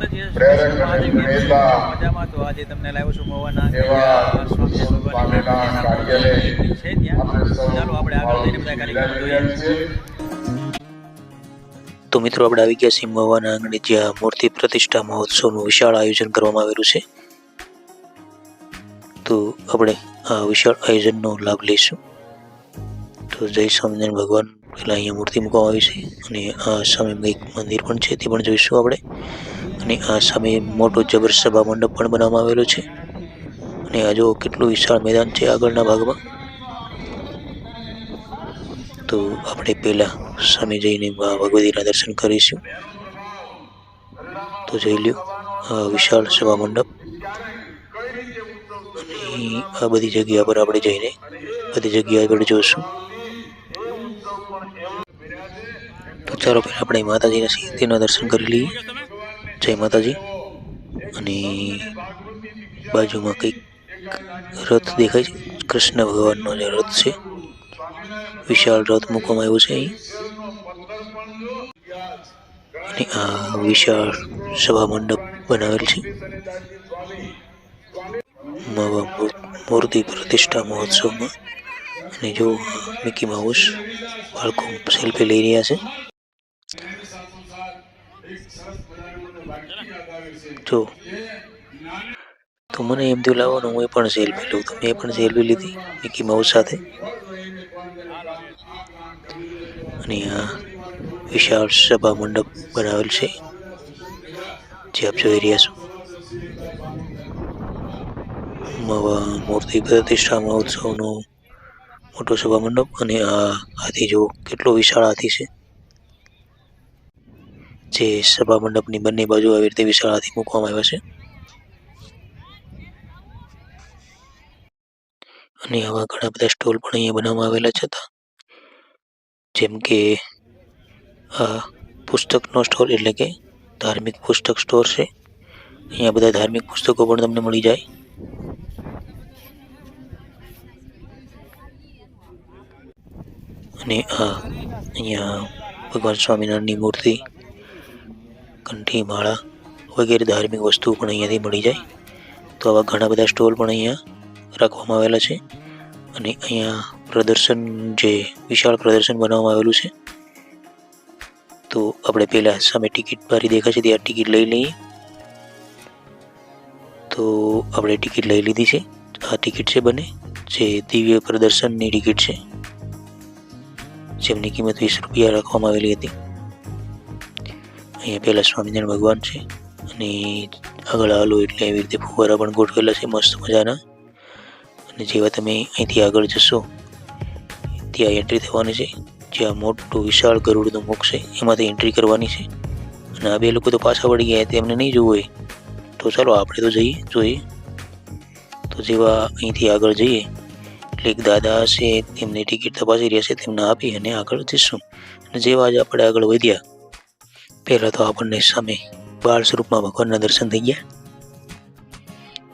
માતાજી મજામાં તો આજે તમને લાવ્યો છું મવાના એવા સ્વામી ભગવાનના પામેલા કાર્યને છે ત્યાં. ચાલો આપણે આગળ જઈને બધા કાર્યક્રમ જોઈએ. તો મિત્રો આપણે આવી ગયા છીએ મવાના આંગણે જ્યાં મૂર્તિ પ્રતિષ્ઠા મહોત્સવનું વિશાળ આયોજન કરવામાં આવેલું છે. તો આપણે આ વિશાળ આયોજનનો લાભ લઈશું. તો જય સ્વામિનારાયણ ભગવાન પહેલાં અહીંયા મૂર્તિ મૂકવામાં આવી છે અને આ સામે કંઈક મંદિર પણ છે તે પણ જોઈશું આપણે. અને આ સામે મોટો જબર સભા મંડપ પણ બનાવવામાં આવેલો છે. અને આ જો કેટલું વિશાળ મેદાન છે આગળના ભાગમાં. તો આપણે પહેલાં સામે જઈને મા ભગવતીના દર્શન કરીશું. તો જોઈ લ્યો, આ વિશાળ સભા મંડપ. અને આ બધી જગ્યા પર આપણે જઈને બધી જગ્યા આગળ જોઈશું તો ચાલો પહેલાં આપણે માતાજીના સીધીના દર્શન કરી લઈએ. જય માતાજી. અને બાજુમાં કંઈક રથ દેખાય છે. કૃષ્ણ ભગવાનનો જે રથ છે. વિશાળ રથ મૂકવામાં આવ્યો છે અહીં. અને આ વિશાળ સભા મંડપ બનાવેલ છે. માવા મૂર્તિ પ્રતિષ્ઠા મહોત્સવમાં. અને જો મિકી માઉસ બાળકો સેલ્ફી લઈ રહ્યા છે. જો. તો મને એમ થયું લાવવાનું હું એ પણ સેલ્ફી લઉં તો મેં પણ સેલ્ફી લીધી મિકી માઉસ સાથે. અને આ વિશાળ સભા મંડપ બનાવેલ છે, જે આપ જોઈ રહ્યા છો. મૂર્તિ પ્રતિષ્ઠા મહોત્સવનો મોટો સભા મંડપ. અને આ હાથી જો કેટલો વિશાળ હાથી છે. જે સભા મંડપની બંને બાજુ આવી રીતે વિશાળ મૂકવામાં આવ્યા છે. અને આવા ઘણા બધા સ્ટોલ પણ અહીંયા બનાવવામાં આવેલા છે જેમ કે આ પુસ્તકનો સ્ટોલ એટલે કે ધાર્મિક પુસ્તક સ્ટોર છે. અહીંયા બધા ધાર્મિક પુસ્તકો પણ તમને મળી જાય. અને આ અહીંયા ભગવાન સ્વામિનારાયણની મૂર્તિ કંઠી, માળા વગેરે ધાર્મિક વસ્તુઓ પણ અહીંયાથી મળી જાય. તો આવા ઘણા બધા સ્ટોલ પણ અહીંયા રાખવામાં આવેલા છે. અને અહીંયા પ્રદર્શન જે વિશાળ પ્રદર્શન બનાવવામાં આવેલું છે. તો આપણે પહેલાં સામે ટિકિટ બારી દેખાશે, ત્યાં ટિકિટ લઈ લઈએ. તો આપણે ટિકિટ લઈ લીધી છે. આ ટિકિટ છે બને. જે દિવ્ય પ્રદર્શનની ટિકિટ છે. જેમની કિંમત વીસ રૂપિયા રાખવામાં આવેલી હતી. અહીંયા પહેલાં સ્વામિનારાયણ ભગવાન છે. અને આગળ હાલો એટલે એવી રીતે ફુવારા પણ ગોઠવેલા છે, મસ્ત મજાના. અને જેવા તમે અહીંથી આગળ જશો, ત્યાં એન્ટ્રી થવાની છે. જ્યાં મોટું વિશાળ ગરુડનું મુખ છે, એમાંથી એન્ટ્રી કરવાની છે. અને આ બે લોકો તો પાછા વળી ગયા, તેમને નહીં જોવું હોય. તો ચાલો આપણે તો જઈએ, જોઈએ. તો જેવા અહીંથી આગળ જઈએ, એટલે એક દાદા હશે, તેમની ટિકિટ તપાસી રહ્યા છે, તેમને આપી અને આગળ જઈશું. અને જેવા જ આપણે આગળ વધ્યા પહેલાં તો આપણને સામે બાળ સ્વરૂપમાં ભગવાનના દર્શન થઈ ગયા.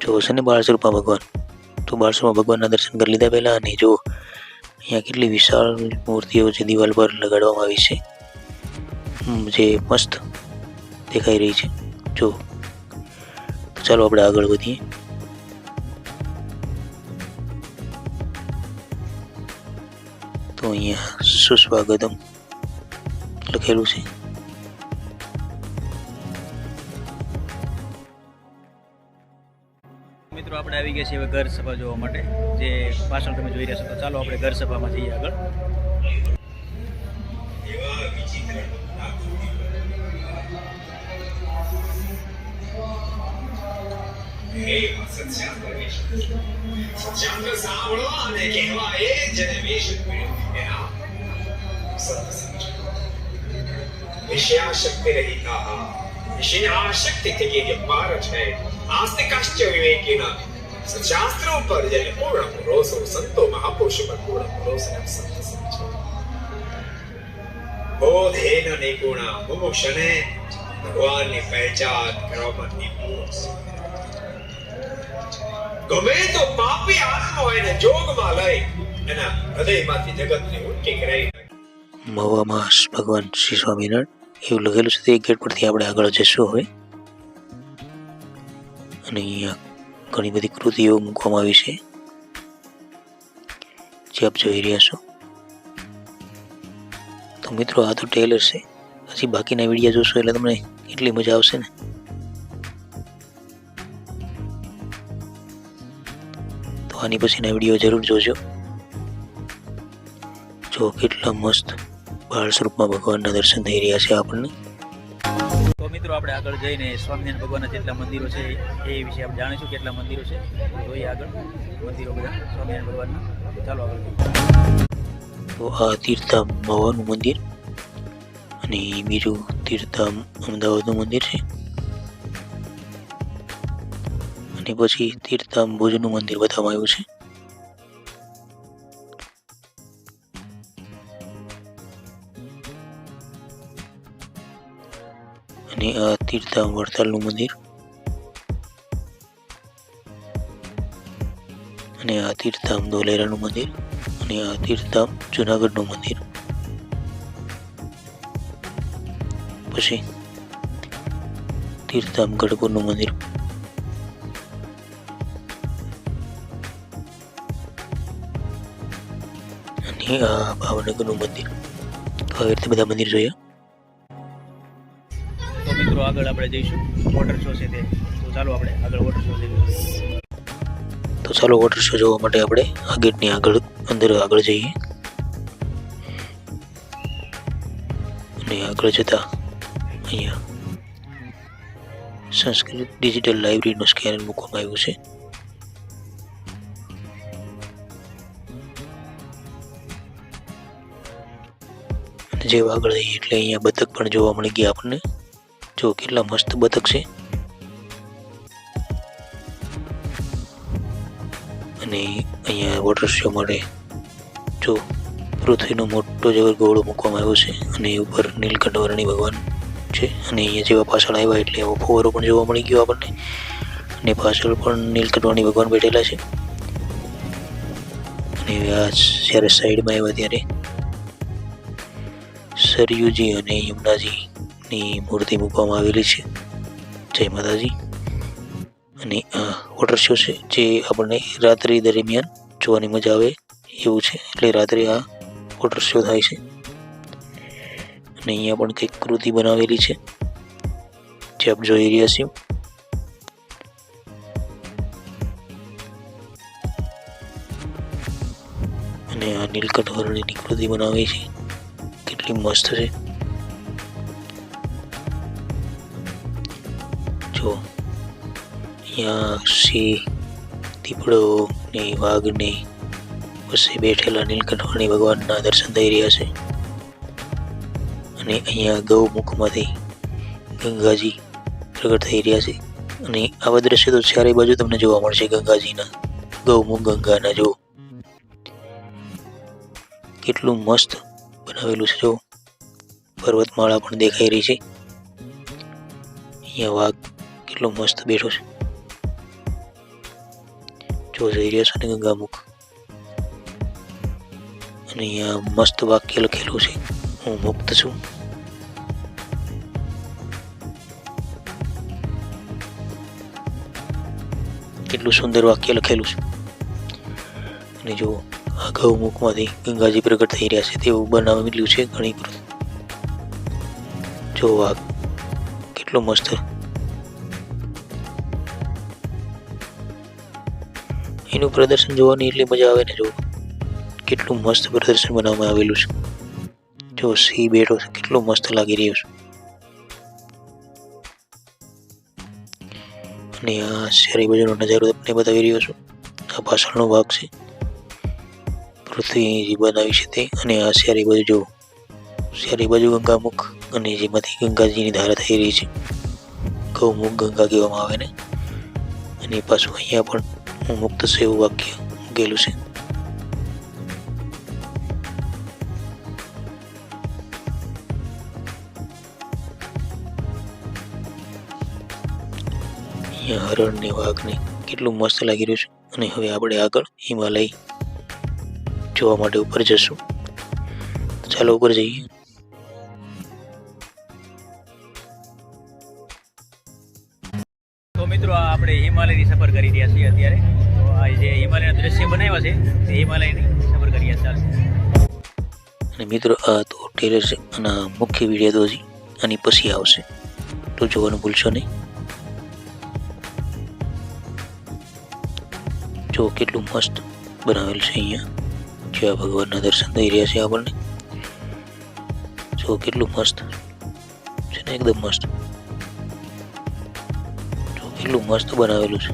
જો છે ને બાળ સ્વરૂપમાં ભગવાન? તો બાળ સ્વરૂપમાં ભગવાનના દર્શન કરી લીધા પહેલાં અને જો અહીંયા કેટલી વિશાળ મૂર્તિઓ છે, દિવાલ પર લગાડવામાં આવી છે. જે મસ્ત દેખાઈ રહી છે. જો તો ચાલો આપણે આગળ વધીએ. તો અહીંયા સુસ્વાગતમ લખેલું છે. મિત્રો, આપણે આવી ગયા છીએ હવે ઘર સભા જોવા માટે, જે પાછળ તમે જોઈ રહ્યા છો. તો ચાલો આપણે ઘર સભામાં જઈએ આગળ. વિષયાશક્તિ રહિતા વિષયાશક્તિ થકી જે પાર છે આસ્તિકાશ્ચ વિવેકીના શાસ્ત્ર ઉપર જેને પૂર્ણ ભરોસો સંતો મહાપુરુષ પર પૂર્ણ ભરોસો સંત બોધેન નિપુણ મુમુક્ષને ભગવાનની પહેચાન કરવામાં ગમે તો પાપી આત્મા હોય ને જોગમાં લઈ એના હૃદયમાંથી જગતને ઉલટી કરાવી મવામાં ભગવાન શ્રી સ્વામિનારાયણ એવું લખેલું છે તે ગેટ પરથી આપણે આગળ જઈશું હવે અને અહીંયા ઘણી બધી કૃતિઓ મૂકવામાં આવી છે. જે આપ જોઈ રહ્યા છો. તો મિત્રો, આ તો ટેલર છે. પછી બાકીના વિડીયા જોશો એટલે તમને એટલી મજા આવશે ને. તો આની પછીના વીડિયો જરૂર જોજો. જો કેટલા મસ્ત બાળ સ્વરૂપમાં ભગવાનના દર્શન થઈ રહ્યા છે આપણને. મિત્રો, આપણે આગળ જઈને સ્વામિનારાયણ ભગવાનના જેટલા મંદિરો છે એ વિશે આપણે જાણીશું કેટલા મંદિરો છે. જોઈએ આગળ મંદિરો બધા સ્વામિનારાયણ ભગવાનના. ચાલો આગળ તો આ તીર્થધામ મવાનું મંદિર અને બીજું તીર્થધામ અમદાવાદનું મંદિર છે. અને પછી તીર્થધામ ભુજનું મંદિર બતાવવામાં આવ્યું છે. અને આ તીર્થધામ વડતાલનું મંદિર. અને આ તીર્થધામ ધોલેરાનું મંદિર અને આ તીર્થધામ જુનાગઢનું મંદિર. પછી તીર્થધામ ગઢપુરનું મંદિર. અને આ ભાવનગરનું મંદિર. તો બધા મંદિર જોયા. આગળ આપણે જઈશું. વોટર શો છે તે. તો ચાલો આપણે આગળ વોટર શો જઈએ. તો ચાલો વોટર શો જોવા માટે આપણે આ ગેટની આગળ, અંદર આગળ જઈએ. અને આગળ જતા અહીંયા સંસ્કૃત ડિજિટલ લાઇબ્રેરીનું સ્કેનર મૂકવામાં આવ્યું છે. જેમ આગળ જઈએ એટલે અહીંયા બતક પણ જોવા મળી ગયા આપણને. જો કેટલા મસ્ત બતક છે. અને અહીંયા વોટર શો માટે જો પૃથ્વીનો મોટો જબર ગોળો મૂકવામાં આવ્યો છે અને ઉપર નીલકંઠ વર્ણી ભગવાન છે. અને અહીંયા જેવા પાછળ આવ્યા એટલે એવો ફુવારો પણ જોવા મળી ગયો આપણને. અને પાછળ પણ નીલકંઠ વર્ણી ભગવાન બેઠેલા છે. અને આ જ્યારે સાઈડમાં આવ્યા ત્યારે સરયુજી અને યમુનાજીની મૂર્તિ મૂકવામાં આવેલી છે. જય માતાજી. અને આ વોટર શો છે જે આપણને રાત્રિ દરમિયાન જોવાની મજા આવે એવું છે. એટલે રાત્રે આ વોટર શો થાય છે. અને અહીંયા પણ કંઈક કૃતિ બનાવેલી છે. જે આપ જોઈ રહ્યા છીએ અને આ નીલકંઠ વર્ણની કૃતિ બનાવી છે. કેટલી મસ્ત છે. અહીંયા સિંહ દીપડો ને વાઘને વચ્ચે બેઠેલા નીલકંઠવાણી ભગવાનના દર્શન થઈ રહ્યા છે. અને અહીંયા ગૌમુખમાંથી ગંગાજી પ્રગટ થઈ રહ્યા છે. અને આવા દ્રશ્ય તો ચારે બાજુ તમને જોવા મળશે ગંગાજીના, ગૌમુખ ગંગાના. જો કેટલું મસ્ત બનાવેલું છે જો પર્વતમાળા પણ દેખાઈ રહી છે. અહીંયા વાઘ કેટલો મસ્ત બેઠો છે. જો જઈ રહ્યા ને ગંગામુખ અને અહીંયા મસ્ત વાક્ય લખેલું છે. હું મુક્ત છું. કેટલું સુંદર વાક્ય લખેલું છે. અને જો આ ગૌમુખમાંથી ગંગાજી પ્રગટ થઈ રહ્યા છે, તેવું બનાવેલું છે ઘણી જો વાઘ કેટલો મસ્ત એનું પ્રદર્શન જોવાની એટલી મજા આવે ને જો. કેટલું મસ્ત પ્રદર્શન બનાવવામાં આવેલું છે. જો સિંહ બેઠો છે, કેટલો મસ્ત લાગી રહ્યો છે. અને આ શેરી બાજુનો નજારો તમને બતાવી રહ્યો છું. આ પાછળનો ભાગ છે. પૃથ્વી જે બનાવી છે તે. અને આ શેરી બાજુ જો, શેરી બાજુ ગંગામુખ અને જેમાંથી ગંગાજીની ધારા થઈ રહી છે. ગૌમુખ ગંગા કહેવામાં આવે ને. અને પાછું અહીંયા પણ મુક્ત છે એવું વાક્ય મૂકેલું છે. હરણ ને વાઘ ને કેટલું મસ્ત લાગી રહ્યું છે. અને હવે આપણે આગળ હિમાલય જોવા માટે ઉપર જશું. ચાલો ઉપર જઈએ. હિમાલયના દ્રશ્ય બનાવ્યા છે. તે હિમાલયની સફર કરીએ ચાલશે અને મિત્રો, આ તો ટ્રેલર છે અને મુખ્ય વીડિયો તો હજી આની પછી આવશે. તો જોવાનું ભૂલશો નહીં. જો કેટલું મસ્ત બનાવેલ છે અહીંયા. જ્યાં ભગવાનના દર્શન થઈ રહ્યા છે આપણને. જો કેટલું મસ્ત છે ને, એકદમ મસ્ત. જો કેટલું મસ્ત બનાવેલું છે.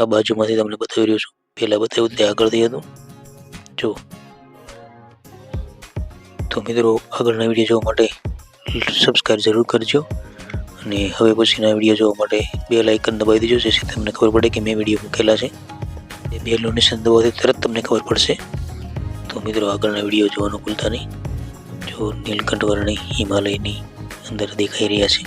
આ બાજુમાંથી તમને બતાવી રહ્યો છું. પહેલાં બતાવ્યું તે આગળથી હતું. જો. તો મિત્રો, આગળના વીડિયો જોવા માટે સબસ્ક્રાઈબ જરૂર કરજો. અને હવે પછીના વીડિયો જોવા માટે બે લાઇકન દબાવી દેજો, જેથી તમને ખબર પડે કે મેં વીડિયો મૂકેલા છે. એ બે નિશાન દબાવવાથી તરત તમને ખબર પડશે. તો મિત્રો, આગળના વીડિયો જોવાનું ભૂલતા નહીં. જો નીલકંઠ વર્ણી હિમાલયની અંદર દેખાઈ રહ્યા છે.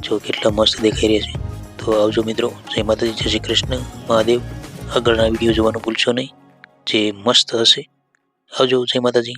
જો કેટલા મસ્ત દેખાઈ રહ્યા છે. તો આવજો મિત્રો. જય માતાજી, જય શ્રી કૃષ્ણ. મહાદેવ, આગળના વીડિયો જોવાનું ભૂલશો નહીં. જે મસ્ત હશે. આવજો, જય માતાજી.